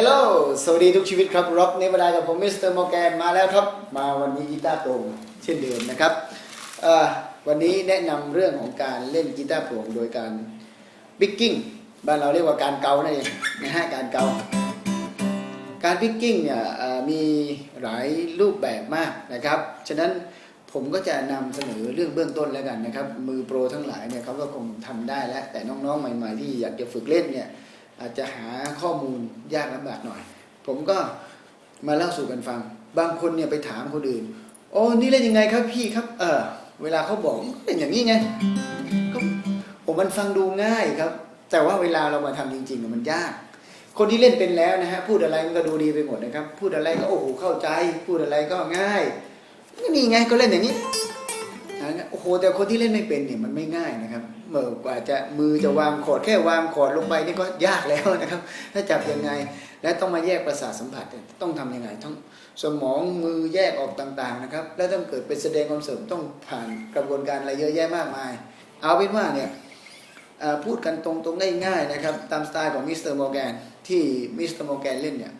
ฮลโหลสวัสดีทุกชีวิตครับร็อกเนวดากับผมมิสเตอร์มอร์แกนมาแล้วครับ มาวันนี้กีตาร์โปร่งเช่นเดิมนะครับ วันนี้แนะนำเรื่องของการเล่นกีตาร์โปร่งโดยการปิกกิ้ง บ้านเราเรียกว่าการเกานั่นเองนะฮะ การเกา การพิกกิ้งเนี่ยมีหลายรูปแบบมากนะครับ ฉะนั้นผมก็จะนำเสนอเรื่องเบื้องต้นแล้วกันนะครับ มือโปรทั้งหลายเนี่ยเขาก็คงทำได้แล้ว แต่น้องๆใหม่ ๆ ที่อยากจะฝึกเล่นเนี่ย อาจจะหาข้อมูลยากลำบากหน่อย ผมก็มาเล่าสู่กันฟัง บางคนเนี่ยไปถามคนอื่น โอ้นี่เล่นยังไงครับพี่ครับ เออเวลาเขาบอกเป็นอย่างนี้ไงก็ผมมันฟังดูง่ายครับ แต่ว่าเวลาเรามาทำจริงๆมันยาก คนที่เล่นเป็นแล้วนะฮะพูดอะไรมันก็ดูดีไปหมดนะครับ พูดอะไรก็โอ้โหเข้าใจ พูดอะไรก็ง่ายนี่ไงก็เล่นอย่างนี้นะโอ้โหแต่คนที่เล่นไม่เป็นเนี่ยมันไม่ง่ายนะครับ เมื่อกว่าจะมือจะวางคอดแค่วางคอดลงไปนี่ก็ยากแล้วนะครับ ถ้าจับยังไงและต้องมาแยกประสาทสัมผัสต้องทำยังไงทั้งสมองมือแยกออกต่างๆนะครับ แล้วต้องเกิดเป็นแสดงความเสริมต้องผ่านกระบวนการอะไรเยอะแยะมากมาย เอาเป็นว่าเนี่ยพูดกันตรงๆได้ง่ายนะครับ ตามสไตล์ของมิสเตอร์โมแกนที่มิสเตอร์โมแกนเล่นเนี่ย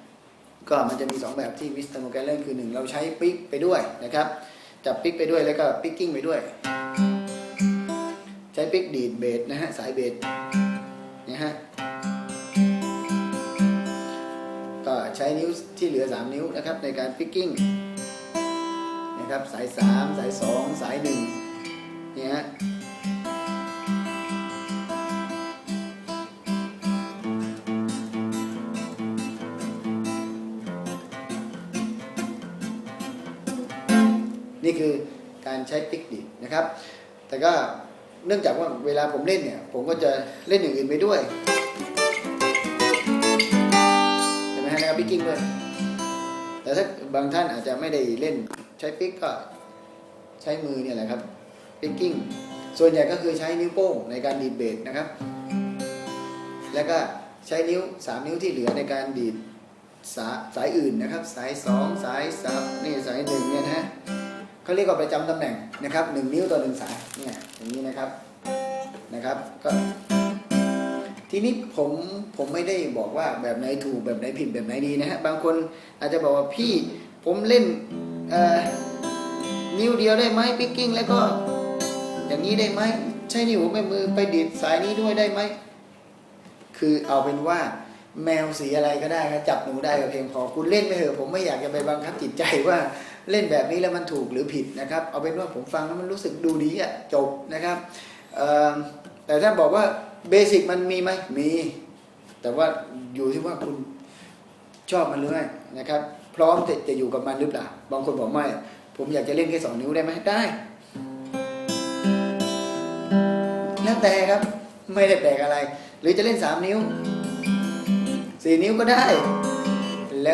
ก็มันจะมี 2 แบบที่มิสเตอร์โมแกนเล่นคือหนึ่งเราใช้ปิกไปด้วยนะครับจับปิกไปด้วยแล้วก็ปิกกิ้งไปด้วย ช้ปิกดีดเบสนะฮะ สายเบสนะฮะ ก็ใช้นิ้วที่เหลือ 3 นิ้วนะครับ ในการปิกกิ้งนะครับ สาย 3 สาย 2 สาย1เนี่ยฮะนี่คือการใช้ปิกดินะครับ แต่ก็ เนื่องจากว่าเวลาผมเล่นเนี่ย ผมก็จะเล่นอย่างอื่นไปด้วยใช่ไหมฮะแล้วก็ปิกกิ้งด้วยแต่ถ้าบางท่านอาจจะไม่ได้เล่นใช้ปิกก็ใช้มือเนี่ยแหละครับปิกกิ้งส่วนใหญ่ก็คือใช้นิ้วโป้งในการดีดเบสนะครับ แล้วก็ใช้นิ้ว 3 นิ้วที่เหลือในการดีดสายอื่นนะครับ สาย 2 สายสามนี่สายหนึ่งเนี่ยนะฮะ เขาเรียกว่าประจำตำแหน่งนะครับหนึ่งนิ้วต่อหนึ่งสายเนี่ยอย่างนี้นะครับนะครับก็ทีนี้ผมผมไม่ได้บอกว่าแบบไหนถูกแบบไหนผิดแบบไหนดีนะฮะบางคนอาจจะบอกว่าพี่ผมเล่นเอ่อนิ้วเดียวได้ไหมปิกกิ้งแล้วก็อย่างนี้ได้ไหมใช้นิ้วไม่มือไปดีดสายนี้ด้วยได้ไหมคือเอาเป็นว่าแมวสีอะไรก็ได้ครับจับหนูได้ก็เพียงพอคุณเล่นไปเถอะผมไม่อยากจะไปบังคับจิตใจว่า เล่นแบบนี้แล้วมันถูกหรือผิดนะครับ เอาเป็นว่าผมฟังแล้วมันรู้สึกดูดีอะจบนะครับแต่ถ้าบอกว่าเบสิกมันมีไหมมี แต่ว่าอยู่ที่ว่าคุณชอบมันหรือไม่นะครับ พร้อมจะจะอยู่กับมันหรือเปล่าบางคนบอกไม่ ผมอยากจะเล่นแค่สองนิ้วได้ไหมได้แล้วแต่ครับไม่ได้แปลกอะไร หรือจะเล่นสามนิ้วสี่นิ้วก็ได้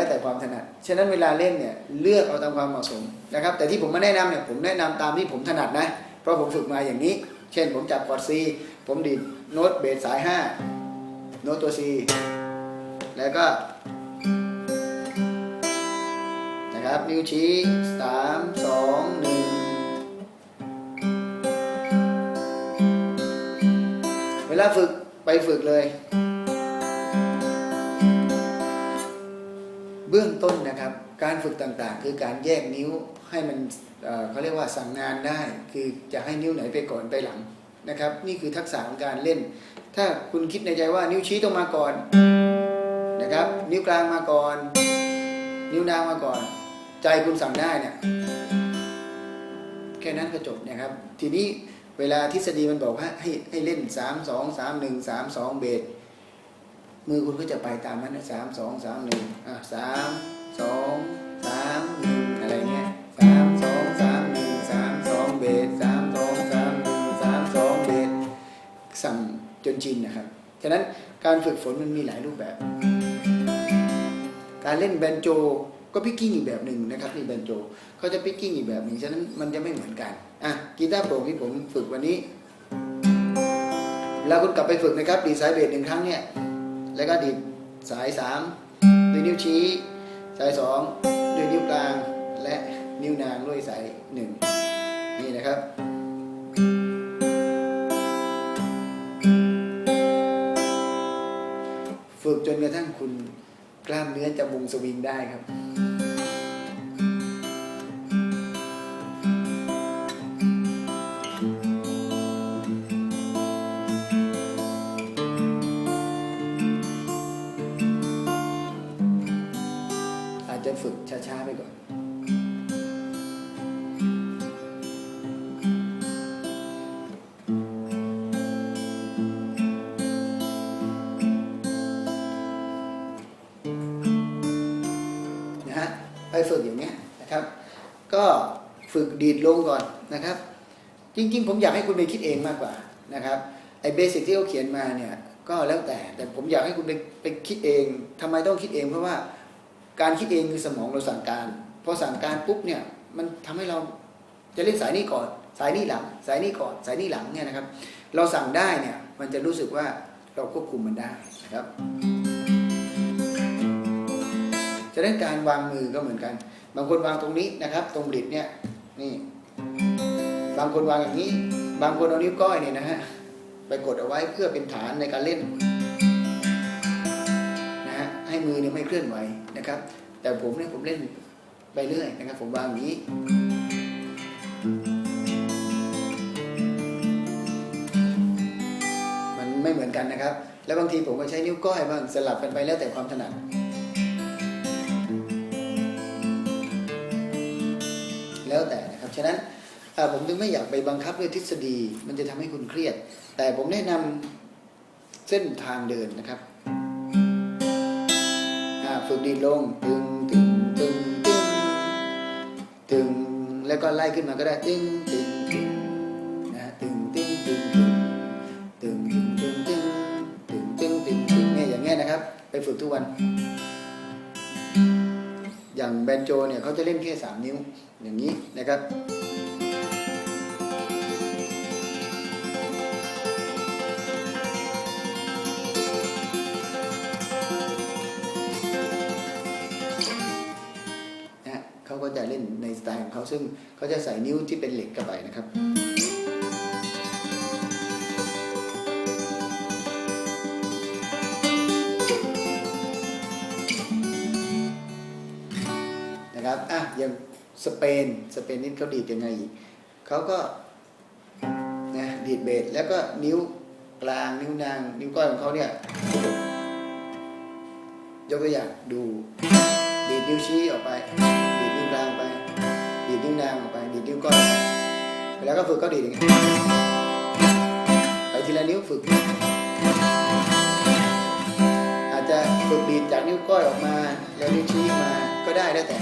แล้วแต่ความถนัด ฉะนั้นเวลาเล่นเนี่ยเลือกเอาตามความเหมาะสมนะครับ แต่ที่ผมมาแนะนำเนี่ยผมแนะนำตามที่ผมถนัดนะ เพราะผมฝึกมาอย่างนี้ เช่นผมจับคอร์ด C ผมดีดโน้ตเบสสาย 5 โน้ตตัว C แล้วก็นะครับนิ้วชี้3 2 1เวลาฝึกไปฝึกเลย บื้องต้นนะครับ การฝึกต่างๆ คือการแยกนิ้วให้มันเเขาเรียกว่าสั่งงานได้ คือจะให้นิ้วไหนไปก่อนไปหลังนะครับ นี่คือทักษะของการเล่น ถ้าคุณคิดในใจว่านิ้วชี้ต้องมาก่อนนะครับ นิ้วกลางมาก่อน นิ้วนางมาก่อน ใจคุณสั่งได้เนี่ยแค่นั้นก็จบนะครับ ทีนี้เวลาทฤษฎีมันบอกว่าให้ให้เล่น 3 2 3 1 3 2 เบส มือคุณก็จะไปตามนั้นสามสองสามหนึ่งอะสามสองสามหนึ่งอะไรเงี้ยสามสองสามหนึ่งสามสองเบสสามสองสามหนึ่งสามสองเบสสั่งจนชินนะครับ ฉะนั้นการฝึกฝนมันมีหลายรูปแบบ การเล่นแบนโจก็พิกกิ้งอีกแบบหนึ่งนะครับนี่แบนโจเขาจะพิกกิ้งอีกแบบหนึ่งฉะนั้นมันจะไม่เหมือนกันอะกีตาร์โปร่งที่ผมฝึกวันนี้แล้วคุณกลับไปฝึกนะครับดีไซน์เบสหนึ่งครั้งเนี่ย แล้วก็ดิดสายสามด้วยนิ้วชี้ สายสองด้วยนิ้วกลาง และนิ้วนางด้วยสายหนึ่งนี่นะครับฝึกจนกระทั่งคุณกล้ามเนื้อจะวงสวิงได้ครับ ฝึกช้าๆไปก่อนนะฮะไปฝึกอย่างเนี้ยนะครับ ก็ฝึกดีดลงก่อนนะครับ จริงๆ ผมอยากให้คุณไปคิดเองมากกว่านะครับไอ้เบสิกที่เขาเขียนมาเนี่ยก็แล้วแต่แต่ผมอยากให้คุณไปไปคิดเองทำไมต้องคิดเองเพราะว่า การคิดเองคือสมองเราสั่งการ พอสั่งการปุ๊บเนี่ยมันทำให้เราจะเล่นสายนี้ก่อน สายนี้หลัง สายนี้ก่อนสายนี้หลังเนี่ยนะครับ เราสั่งได้เนี่ยมันจะรู้สึกว่าเราควบคุมมันได้นะครับฉะนั้นการวางมือก็เหมือนกัน บางคนวางตรงนี้นะครับ ตรงบิดเนี่ยนี่ บางคนวางอย่างนี้ บางคนเอานิ้วก้อยเนี่ยนะฮะไปกดเอาไว้เพื่อเป็นฐานในการเล่น ให้มือเนี่ยไม่เคลื่อนไหวนะครับ แต่ผมเนี่ยผมเล่นไปเรื่อยนะครับ ผมวางอย่างนี้มันไม่เหมือนกันนะครับ แล้วบางทีผมก็ใช้นิ้วก้อยบ้างสลับกันไปแล้วแต่ความถนัดแล้วแต่นะครับฉะนั้นผมถึงไม่อยากไปบังคับด้วยทฤษฎี มันจะทำให้คุณเครียด แต่ผมแนะนำเส้นทางเดินนะครับ อ่าฝึกดีลงตึงตึงตึงตึงตึงแล้วก็ไล่ขึ้นมาก็ได้ตึงตึงตึงนะฮะตึงตึงตึงตึงตึงตึงตึงตึงตึงตึงตึงเนี่ยอย่างเงี้ยนะครับ ไปฝึกทุกวัน อย่างแบนโจเนี่ยเขาจะเล่นแค่สามนิ้วอย่างนี้นะครับ ล์ของเขาซึ่งเขาจะใส่นิ้วที่เป็นเหล็กเข้าไปนะครับนะครับอะอย่างสเปนสเปนนี่เขาดีดยังไงอีกเขาก็นะดีดเบสแล้วก็นิ้วกลางนิ้วนางนิ้วก้อยของเขาเนี่ยยกตัวอย่างดูดีดนิ้วชี้ออกไป แล้วก็ฝึกก็ดีอย่างเงี้ยไปทีละนิ้วฝึก อาจจะฝึกดีดจากนิ้วก้อยออกมา แล้วนิ้วชี้มาก็ได้แล้วแต่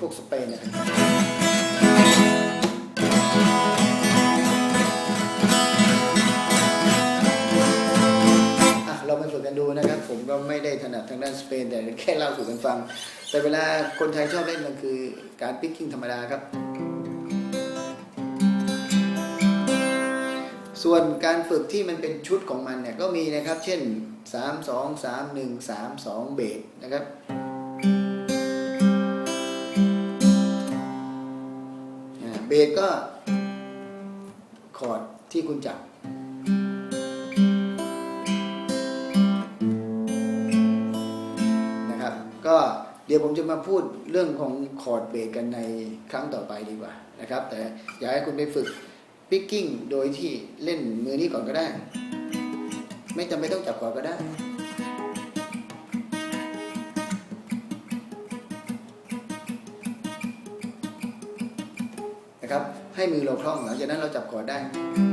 พวกสเปนเนี่ย ก็ไม่ได้ถนัดทางด้านสเปน แต่แค่เล่าสู่กันฟัง แต่เวลาคนไทยชอบเล่นมันคือการปิกกิ้งธรรมดาครับ ส่วนการฝึกที่มันเป็นชุดของมันเนี่ยก็มีนะครับ เช่น 3 2 3 1 3 2 เบสนะครับเบสก็คอร์ดที่คุณจับ ดี๋ยวผมจะมาพูดเรื่องของคอร์ดเบสกันในครั้งต่อไปดีกว่านะครับ แต่อยากให้คุณไปฝึกปิกกิ้งโดยที่เล่นมือนี้ก่อนก็ได้ ไม่จำเป็นต้องจับคอร์ดก็ได้ นะครับ ให้มือเราคล่องหลังจากนั้นเราจับคอร์ดได้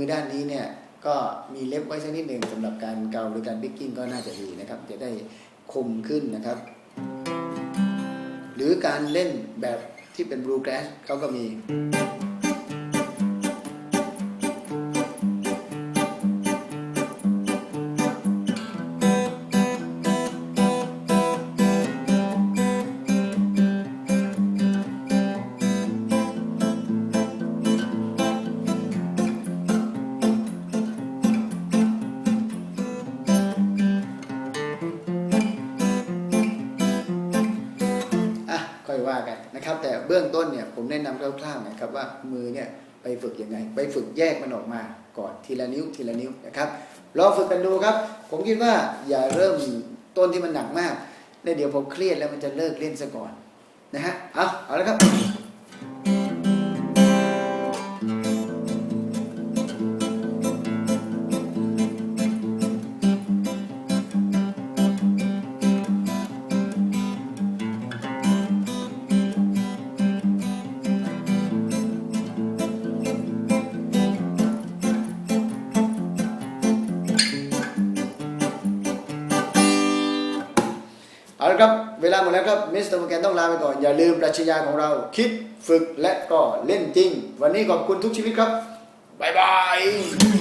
อด้านนี้เนี่ยก็มีเล็บไว้สักนิดหนึ่งสำหรับการเกาหรือการบิ๊กกิ้งก็น่าจะดีนะครับ จะได้คมขึ้นนะครับ หรือการเล่นแบบที่เป็นบลูแกรสเขาก็มี เบื้องต้นเนี่ยผมแนะนำคร่าวๆนะครับว่ามือเนี่ยไปฝึกยังไง ไปฝึกแยกมันออกมาก่อนทีละนิ้วทีละนิ้วนะครับลองฝึกกันดูครับ ผมคิดว่าอย่าเริ่มต้นที่มันหนักมากแล้วเดี๋ยวผมเครียดแล้วมันจะเลิกเล่นซะก่อนนะฮะเอาเอาละครับ หมดแล้วครับมิสเตอร์โมแกนต้องลาไปก่อน อย่าลืมปรัชญาของเรา คิดฝึกและก็เล่นจริง วันนี้ขอบคุณทุกชีวิตครับบ๊ายบาย